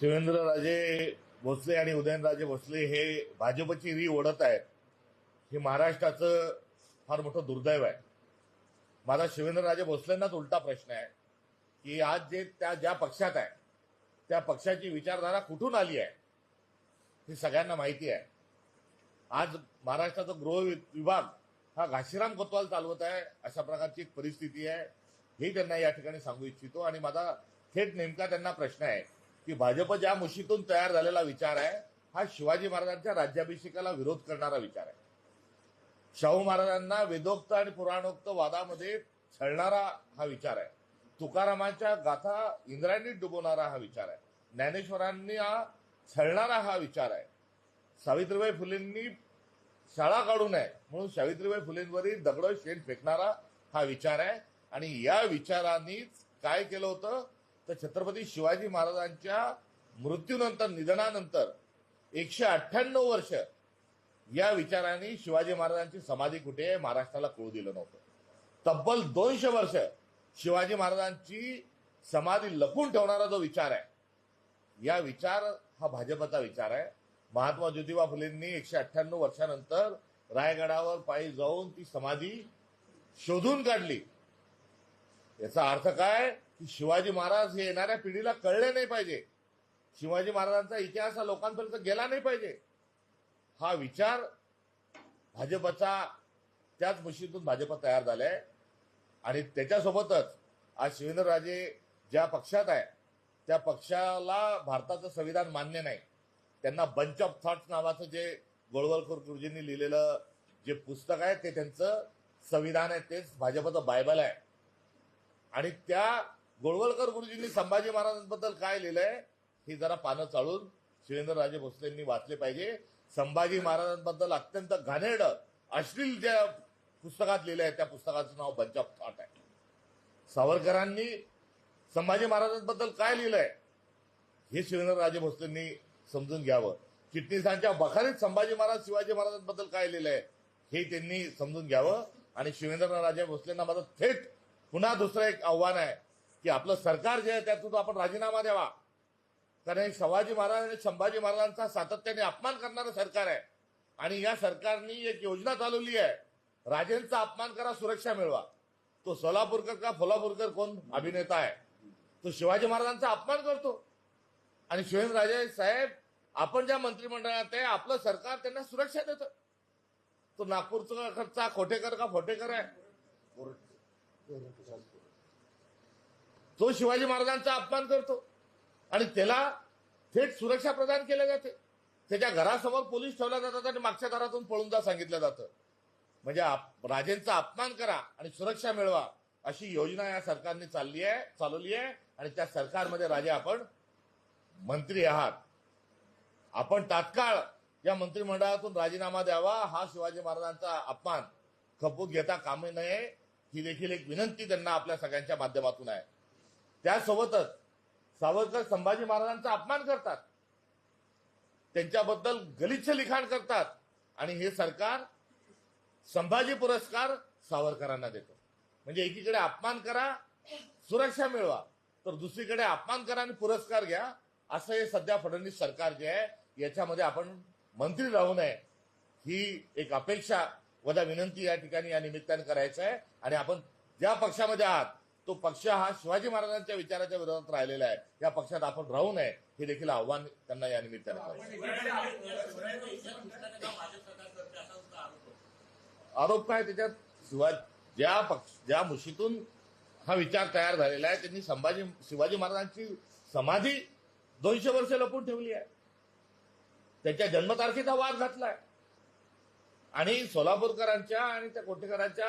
शिवेंद्रराजे भोसले आणि उदयनराजे भोसले हे भाजपची री ओढत आहेत. हे महाराष्ट्राचं फार मोठं दुर्दैव आहे. माझा शिवेंद्रराजे भोसलेंनाच उलटा प्रश्न आहे की आज जे त्या ज्या पक्षात आहे त्या पक्षाची विचारधारा कुठून आली आहे हे सगळ्यांना माहिती आहे. आज महाराष्ट्राचा गृह विभाग हा घाशीराम कोतवाल चालवत आहे अशा प्रकारची एक परिस्थिती आहे. हे त्यांना या ठिकाणी सांगू इच्छितो आणि माझा थेट नेमका त्यांना प्रश्न आहे की भाजप ज्या मुशीतून तयार झालेला विचार आहे हा शिवाजी महाराजांच्या राज्याभिषेकाला विरोध करणारा विचार आहे. शाहू महाराजांना वेदोक्त आणि पुराणोक्त वादामध्ये छळणारा हा विचार आहे. तुकारामांच्या गाथा इंद्रायणीत डुबवणारा हा विचार आहे. ज्ञानेश्वरांनी हा छळणारा हा विचार आहे. सावित्रीबाई फुलेंनी शाळा काढू नये म्हणून सावित्रीबाई फुलेंवरील दगड शेण फेकणारा हा विचार आहे. आणि या विचारांनीच काय केलं होतं? तर छत्रपती शिवाजी महाराजांच्या मृत्यूनंतर निधनानंतर एकशे अठ्ठ्याण्णव वर्ष या विचारांनी शिवाजी महाराजांची समाधी कुठे महाराष्ट्राला कळू दिलं नव्हतं. तब्बल दोनशे वर्ष शिवाजी महाराजांची समाधी लपून ठेवणारा जो विचार आहे या विचार हा भाजपचा विचार आहे. महात्मा ज्योतिबा फुलेंनी एकशे अठ्ठ्याण्णव वर्षानंतर रायगडावर पायी जाऊन ती समाधी शोधून काढली. याचा अर्थ काय? की शिवाजी महाराज हे येणाऱ्या पिढीला कळले नाही पाहिजे. शिवाजी महाराजांचा इतिहास हा लोकांपर्यंत गेला नाही पाहिजे. हा विचार भाजपचा त्याच मुशीतून भाजप तयार झालाय. आणि त्याच्यासोबतच आज शिवेंद्रराजे ज्या पक्षात आहे त्या पक्षाला भारताचं संविधान मान्य नाही. त्यांना बंच ऑफ थॉट्स नावाचं जे गोळवलकर गुरुजींनी लिहिलेलं जे पुस्तक आहे ते त्यांचं संविधान आहे तेच भाजपचं बायबल आहे. आणि त्या गोळवलकर गुरुजींनी संभाजी महाराजांबद्दल काय लिहिलंय ही जरा पानं चाळून शिवेंद्रराजे भोसलेंनी वाचले पाहिजे. संभाजी महाराजांबद्दल अत्यंत घाणेड अश्लील ज्या पुस्तकात लिहिलं आहे त्या पुस्तकाचं नाव बंच ऑफ थॉट आहे. सावरकरांनी संभाजी महाराजांबद्दल काय लिहिलंय हे शिवेंद्रराजे भोसलेंनी समजून घ्यावं. चिटणीसांच्या बखारीत संभाजी महाराज शिवाजी महाराजांबद्दल काय लिहिलंय हे त्यांनी समजून घ्यावं. आणि शिवेंद्रराजे भोसलेंना माझं थेट पुन्हा दुसरं एक आव्हान आहे की आपलं सरकार जे आहे त्यातून आपण राजीनामा द्यावा. कारण हे शिवाजी महाराज आणि संभाजी महाराजांचा सातत्याने अपमान करणारं सरकार आहे. आणि या सरकारने एक योजना चालवली आहे. राजेंचा अपमान करा सुरक्षा मिळवा. तो सोलापूरकर का फोलापूरकर कोण? अभिनेता आहे. तो शिवाजी महाराजांचा अपमान करतो. आणि शिवेंद्रराजे साहेब आपण ज्या मंत्रिमंडळात आहे आपलं सरकार त्यांना सुरक्षा देतं. तो नागपूरचा खोटेकर का फोटेकर आहे? तो शिवाजी महाराजांचा अपमान करतो आणि त्याला थेट सुरक्षा प्रदान केल्या जाते. त्याच्या घरासमोर पोलीस ठेवल्या जातात आणि मागच्या घरातून पळून जा सांगितलं जातं. म्हणजे आप- राजेंचा अपमान करा आणि सुरक्षा मिळवा अशी योजना या सरकारने चालली आहे चालवली आहे. आणि त्या सरकारमध्ये राजे आपण मंत्री आहात. आपण तात्काळ या मंत्रिमंडळातून राजीनामा द्यावा हा शिवाजी महाराजांचा अपमान. खपून घेता कामे नये ही देखील एक विनंती त्यांना आपल्या सगळ्यांच्या माध्यमातून आहे. त्यासोबतच सावरकर संभाजी महाराजांचा अपमान करतात. त्यांच्याबद्दल गलिच्छ लिखाण करतात आणि हे सरकार संभाजी पुरस्कार सावरकरांना देतो. म्हणजे एकीकडे अपमान करा सुरक्षा मिळवा तर दुसरीकडे अपमान करा आणि पुरस्कार घ्या असं हे सध्या फडणवीस सरकार जे आहे याच्यामध्ये आपण मंत्री राहू नये ही एक अपेक्षा वजा विनंती या ठिकाणी या निमित्ताने करायचं आहे. आणि आपण ज्या पक्षामध्ये आहात तो पक्ष हा शिवाजी महाराजांच्या विचाराच्या विरोधात राहिलेला आहे. या पक्षात आपण राहू नये हे देखील आव्हान त्यांना या निमित्ताने आरोप काय त्याच्यात? ज्या पक्ष ज्या मुशीतून हा विचार तयार झालेला आहे त्यांनी संभाजी शिवाजी महाराजांची समाधी दोनशे वर्ष लपून ठेवली आहे. त्याच्या जन्मतारखेचा वाद घातलाय. आणि सोलापूरकरांच्या आणि त्या कोटेकरांच्या